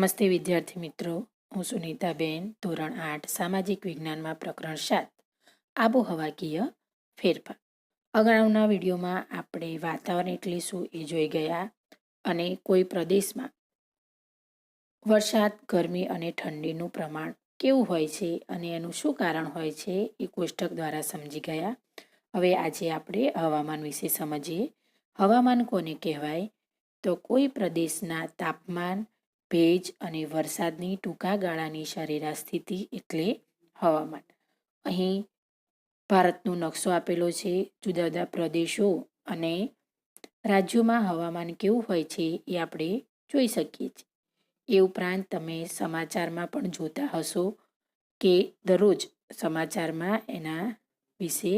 નમસ્તે વિદ્યાર્થી મિત્રો. હું સુનીતાબેન, ધોરણ આઠ, સામાજિક વિજ્ઞાનમાં પ્રકરણ સાત, આબોહવાકીય ફેરફાર. અગાઉના વિડીયોમાં આપણે વાતાવરણ એટલે શું એ જોઈ ગયા અને કોઈ પ્રદેશમાં વરસાદ, ગરમી અને ઠંડીનું પ્રમાણ કેવું હોય છે અને એનું શું કારણ હોય છે એ કોષ્ટક દ્વારા સમજી ગયા. હવે આજે આપણે હવામાન વિશે સમજીએ. હવામાન કોને કહેવાય? તો કોઈ પ્રદેશના તાપમાન ભેજ અને વરસાદની ટૂંકા ગાળાની સરેરાશ સ્થિતિ એટલે હવામાન. અહીં ભારતનો નકશો આપેલો છે જુદા જુદા પ્રદેશો અને રાજ્યોમાં હવામાન કેવું હોય છે એ આપણે જોઈ શકીએ છીએ. એ ઉપરાંત તમે સમાચારમાં પણ જોતા હશો કે દરરોજ સમાચારમાં એના વિશે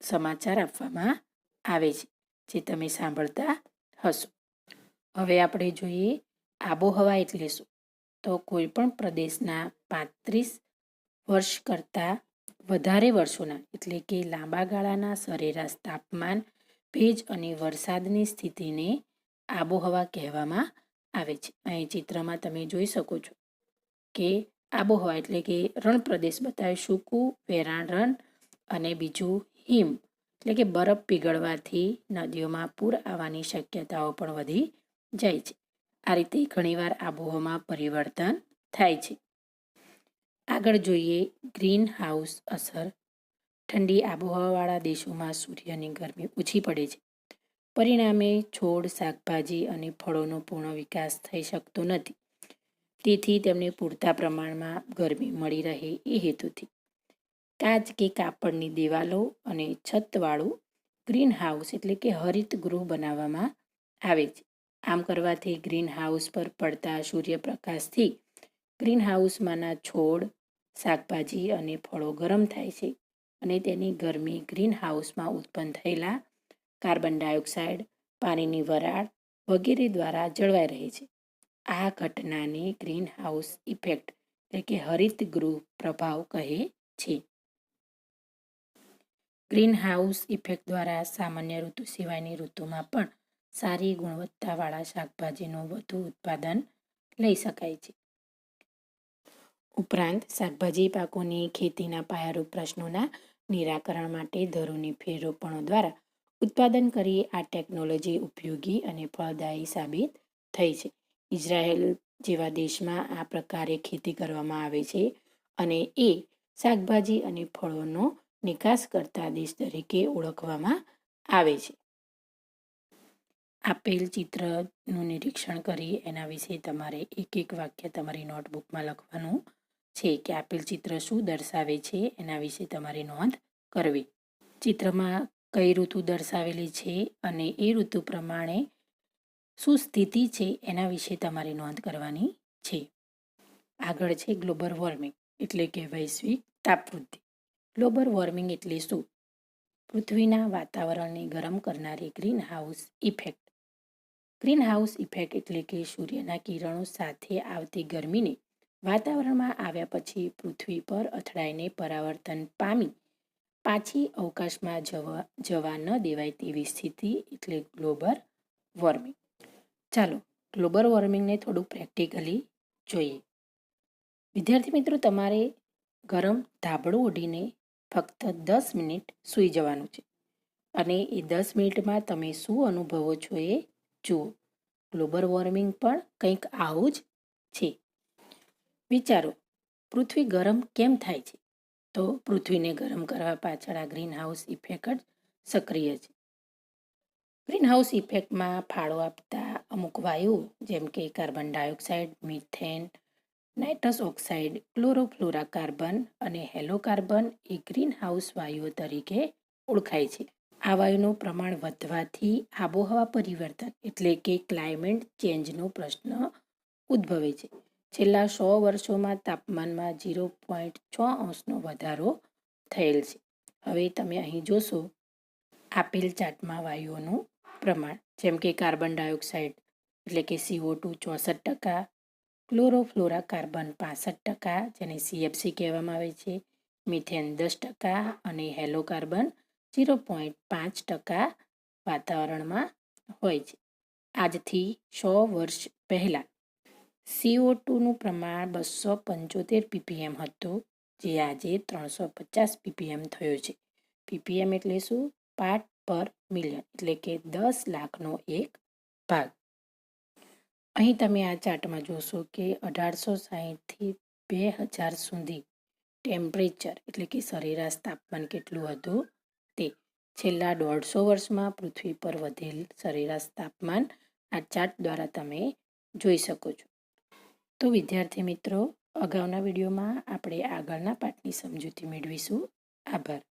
સમાચાર આપવામાં આવે છે, જે તમે સાંભળતા હશો. હવે આપણે જોઈએ આબોહવા એટલે શું? તો કોઈ પણ પ્રદેશના પાંત્રીસ વર્ષ કરતાં વધારે વર્ષોના, એટલે કે લાંબા ગાળાના સરેરાશ તાપમાન, ભેજ અને વરસાદની સ્થિતિને આબોહવા કહેવામાં આવે છે. અહીં ચિત્રમાં તમે જોઈ શકો છો કે આબોહવા એટલે કે રણ પ્રદેશ બતાવે સૂકું, વેરાણ રણ અને બીજું હિમ, એટલે કે બરફ પીગળવાથી નદીઓમાં પૂર આવવાની શક્યતાઓ પણ વધી જાય છે. આ રીતે ઘણીવાર આબોહવામાં પરિવર્તન થાય છે. આગળ જોઈએ ગ્રીન હાઉસ અસર. ઠંડી આબોહવાવાળા દેશોમાં સૂર્યની ગરમી ઓછી પડે છે. પરિણામે છોડ, શાકભાજી અને ફળોનો પૂર્ણ વિકાસ થઈ શકતો નથી. તેથી તેમને પૂરતા પ્રમાણમાં ગરમી મળી રહે એ હેતુથી. કાચ કે કાપડની દિવાલો અને છતવાળું ગ્રીન હાઉસ એટલે કે હરિત ગૃહ બનાવવામાં આવે છે. આમ કરવાથી ગ્રીન હાઉસ પર પડતા સૂર્યપ્રકાશથી ગ્રીન હાઉસમાંના છોડ, શાકભાજી અને ફળો ગરમ થાય છે અને તેની ગરમી ગ્રીન હાઉસમાં ઉત્પન્ન થયેલા કાર્બન ડાયોક્સાઇડ, પાણીની વરાળ વગેરે દ્વારા જળવાઈ રહે છે. આ ઘટનાને ગ્રીન હાઉસ ઇફેક્ટ એટલે કે હરિત ગૃહ પ્રભાવ કહે છે. ગ્રીન હાઉસ ઇફેક્ટ દ્વારા સામાન્ય ઋતુ સિવાયની ઋતુમાં પણ સારી ગુણવત્તાવાળા શાકભાજીનું વધુ ઉત્પાદન લઈ શકાય છે. ઉપરાંત શાકભાજી પાકોની ખેતીના પાયારૂપ પ્રશ્નોના નિરાકરણ માટે ધરોની ફેરરોપણો દ્વારા ઉત્પાદન કરી આ ટેકનોલોજી ઉપયોગી અને ફળદાયી સાબિત થઈ છે. ઇઝરાયેલ જેવા દેશમાં આ પ્રકારે ખેતી કરવામાં આવે છે અને એ શાકભાજી અને ફળોનો નિકાસ કરતા દેશ તરીકે ઓળખવામાં આવે છે. આપેલ ચિત્રનું નિરીક્ષણ કરી એના વિશે તમારે એક એક વાક્ય તમારી નોટબુકમાં લખવાનું છે કે આપેલ ચિત્ર શું દર્શાવે છે એના વિશે તમારે નોંધ કરવી. ચિત્રમાં કઈ ઋતુ દર્શાવેલી છે અને એ ઋતુ પ્રમાણે શું સ્થિતિ છે એના વિશે તમારે નોંધ કરવાની છે. આગળ છે ગ્લોબલ વોર્મિંગ એટલે કે વૈશ્વિક તાપવૃદ્ધિ. ગ્લોબલ વોર્મિંગ એટલે શું? પૃથ્વીના વાતાવરણને ગરમ કરનારી greenhouse effect greenhouse effect એટલે કે સૂર્યના કિરણો સાથે આવતી ગરમીને વાતાવરણમાં આવ્યા પછી પૃથ્વી પર અથડાઈને પરાવર્તન પામી પાછી અવકાશમાં જવા જવા ન દેવાય તેવી સ્થિતિ એટલે ગ્લોબલ વોર્મિંગ. ચાલો, ગ્લોબલ વોર્મિંગને થોડું પ્રેક્ટિકલી જોઈએ. વિદ્યાર્થી મિત્રો, તમારે ગરમ ધાબળું ઓઢીને ફક્ત દસ મિનિટ સૂઈ જવાનું છે. અને એ દસ મિનિટમાં તમે શું અનુભવો છો એ જુઓ ગ્લોબલ વોર્મિંગ પણ કંઈક આવું જ છે. વિચારો, પૃથ્વી ગરમ કેમ થાય છે? તો પૃથ્વીને ગરમ કરવા પાછળ આ ગ્રીન હાઉસ ઇફેક્ટ જ સક્રિય છે. ગ્રીન હાઉસ ઇફેક્ટમાં ફાળો આપતા અમુક વાયુ, જેમ કે carbon dioxide, methane, nitrous oxide, chlorofluorocarbon અને હેલોકાર્બન એ ગ્રીન હાઉસ વાયુઓ તરીકે ઓળખાય છે. આ વાયુનું પ્રમાણ વધવાથી આબોહવા પરિવર્તન એટલે કે ક્લાઇમેટ ચેન્જનો પ્રશ્ન ઉદ્ભવે છે. છેલ્લા સો વર્ષોમાં તાપમાનમાં ઝીરો પોઈન્ટ છ અંશનો વધારો થયેલ છે. હવે તમે અહીં જોશો આપેલ ચાર્ટમાં વાયુઓનું પ્રમાણ, જેમ કે કાર્બન ડાયોક્સાઇડ એટલે કે સીઓ ટુ ચોસઠ ટકા ક્લોરોફ્લોરા કાર્બન પાસઠ ટકા, જેને સીએફસી કહેવામાં આવે છે મિથેન દસ ટકા અને હેલો કાર્બન ઝીરો પોઈન્ટ પાંચ ટકા વાતાવરણમાં હોય છે. આજથી સો વર્ષ પહેલાં સીઓ ટુનું પ્રમાણ બસો પંચોતેર પીપીએમ હતું, જે આજે ત્રણસો પચાસ પીપીએમ થયો છે. પીપીએમ એટલે શું? પાર્ટ પર મિલિયન, એટલે કે દસ લાખનો એક ભાગ. અહીં તમે આ ચાર્ટમાં જોશો કે અઢારસો સાહીઠથી બે હજાર સુધી ટેમ્પરેચર, એટલે કે સરેરાશ તાપમાન કેટલું હતું? તે છેલ્લા દોઢસો વર્ષમાં પૃથ્વી પર વધેલ સરેરાશ તાપમાન આ ચાર્ટ દ્વારા તમે જોઈ શકો છો. તો વિદ્યાર્થી મિત્રો, અગાઉના વિડીયોમાં આપણે આગળના પાઠની સમજૂતી મેળવીશું. આભાર.